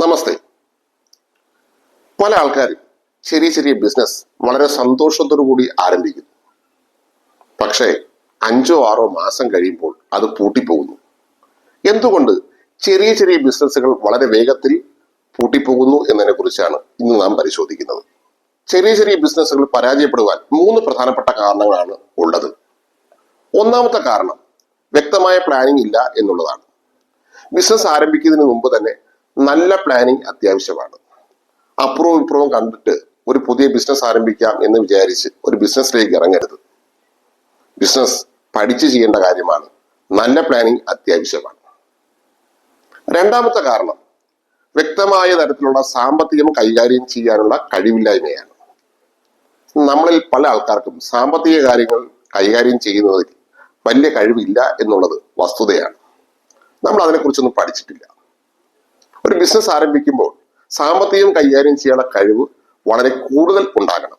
നമസ്തേ. പല ആൾക്കാരും ചെറിയ ചെറിയ ബിസിനസ് വളരെ സന്തോഷത്തോടു കൂടി ആരംഭിക്കുന്നു. പക്ഷേ അഞ്ചോ ആറോ മാസം കഴിയുമ്പോൾ അത് പൂട്ടിപ്പോകുന്നു. എന്തുകൊണ്ട് ചെറിയ ചെറിയ ബിസിനസ്സുകൾ വളരെ വേഗത്തിൽ പൂട്ടിപ്പോകുന്നു എന്നതിനെ കുറിച്ചാണ് ഇന്ന് നാം പരിശോധിക്കുന്നത്. ചെറിയ ചെറിയ ബിസിനസ്സുകൾ പരാജയപ്പെടുവാൻ മൂന്ന് പ്രധാനപ്പെട്ട കാരണങ്ങളാണ് ഉള്ളത്. ഒന്നാമത്തെ കാരണം വ്യക്തമായ പ്ലാനിംഗ് ഇല്ല എന്നുള്ളതാണ്. ബിസിനസ് ആരംഭിക്കുന്നതിന് മുമ്പ് തന്നെ നല്ല പ്ലാനിങ് അത്യാവശ്യമാണ്. അപ്പുറവും ഇപ്പുറവും കണ്ടിട്ട് ഒരു പുതിയ ബിസിനസ് ആരംഭിക്കാം എന്ന് വിചാരിച്ച് ഒരു ബിസിനസ്സിലേക്ക് ഇറങ്ങരുത്. ബിസിനസ് പഠിച്ചു ചെയ്യേണ്ട കാര്യമാണ്. നല്ല പ്ലാനിങ് അത്യാവശ്യമാണ്. രണ്ടാമത്തെ കാരണം വ്യക്തമായ തരത്തിലുള്ള സാമ്പത്തികം കൈകാര്യം ചെയ്യാനുള്ള കഴിവില്ലായ്മയാണ്. നമ്മളിൽ പല ആൾക്കാർക്കും സാമ്പത്തിക കാര്യങ്ങൾ കൈകാര്യം ചെയ്യുന്നതിൽ വലിയ കഴിവില്ല എന്നുള്ളത് വസ്തുതയാണ്. നമ്മൾ അതിനെക്കുറിച്ചൊന്നും പഠിച്ചിട്ടില്ല. ബിസിനസ് ആരംഭിക്കുമ്പോൾ സാമ്പത്തികം കൈകാര്യം ചെയ്യാനുള്ള കഴിവ് വളരെ കൂടുതൽ ഉണ്ടാകണം.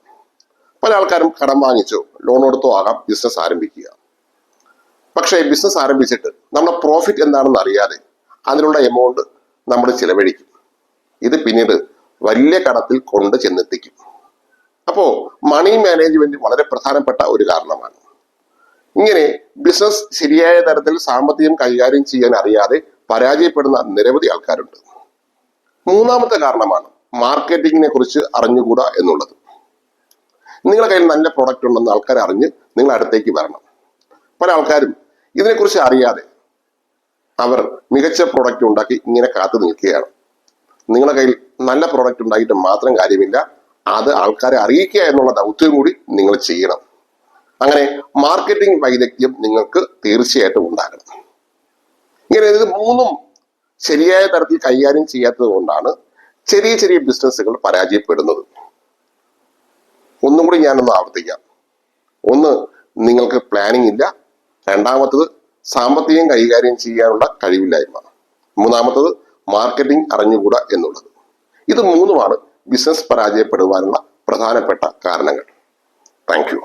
പല ആൾക്കാരും കടം വാങ്ങിച്ചോ ലോൺ എടുത്തോ ആകാം ബിസിനസ് ആരംഭിക്കുക. പക്ഷേ ബിസിനസ് ആരംഭിച്ചിട്ട് നമ്മുടെ പ്രോഫിറ്റ് എന്താണെന്ന് അറിയാതെ അതിനുള്ള എമൗണ്ട് നമ്മൾ ചിലവഴിക്കും. ഇത് പിന്നീട് വലിയ കടത്തിൽ കൊണ്ട് ചെന്നെത്തിക്കും. അപ്പോ മണി മാനേജ്മെന്റ് വളരെ പ്രധാനപ്പെട്ട ഒരു കാരണമാണ്. ഇങ്ങനെ ബിസിനസ് ശരിയായ തരത്തിൽ സാമ്പത്തികം കൈകാര്യം ചെയ്യാൻ അറിയാതെ പരാജയപ്പെടുന്ന നിരവധി ആൾക്കാരുണ്ട്. മൂന്നാമത്തെ കാരണമാണ് മാർക്കറ്റിങ്ങിനെ കുറിച്ച് അറിഞ്ഞുകൂടാ എന്നുള്ളത്. നിങ്ങളുടെ കയ്യിൽ നല്ല പ്രോഡക്റ്റ് ഉണ്ടെന്ന് ആൾക്കാർ അറിഞ്ഞ് നിങ്ങൾ അടുത്തേക്ക് വരണം. പല ആൾക്കാരും ഇതിനെക്കുറിച്ച് അറിയാതെ അവർ മികച്ച പ്രോഡക്റ്റ് ഉണ്ടാക്കി ഇങ്ങനെ കാത്തു നിൽക്കുകയാണ്. നിങ്ങളുടെ കയ്യിൽ നല്ല പ്രോഡക്റ്റ് ഉണ്ടായിട്ട് മാത്രം കാര്യമില്ല അത് ആൾക്കാരെ അറിയിക്കുക എന്നുള്ള ദൗത്യം കൂടി നിങ്ങൾ ചെയ്യണം. അങ്ങനെ മാർക്കറ്റിംഗ് വൈദഗ്ധ്യം നിങ്ങൾക്ക് തീർച്ചയായിട്ടും ഉണ്ടാകണം. ഇങ്ങനെ ഇത് മൂന്നും ശരിയായ തരത്തിൽ കൈകാര്യം ചെയ്യാത്തത് കൊണ്ടാണ് ചെറിയ ചെറിയ ബിസിനസ്സുകൾ പരാജയപ്പെടുന്നത്. ഒന്നും കൂടി ഞാനൊന്ന് ആവർത്തിക്കാം. ഒന്ന് നിങ്ങൾക്ക് പ്ലാനിംഗ് ഇല്ല. രണ്ടാമത്തത് സാമ്പത്തികം കൈകാര്യം ചെയ്യാനുള്ള കഴിവില്ലായ്മ. മൂന്നാമത്തത് മാർക്കറ്റിംഗ് അറിഞ്ഞുകൂടാ എന്നുള്ളത്. ഇത് മൂന്നുമാണ് ബിസിനസ് പരാജയപ്പെടുവാനുള്ള പ്രധാനപ്പെട്ട കാരണങ്ങൾ. Thank you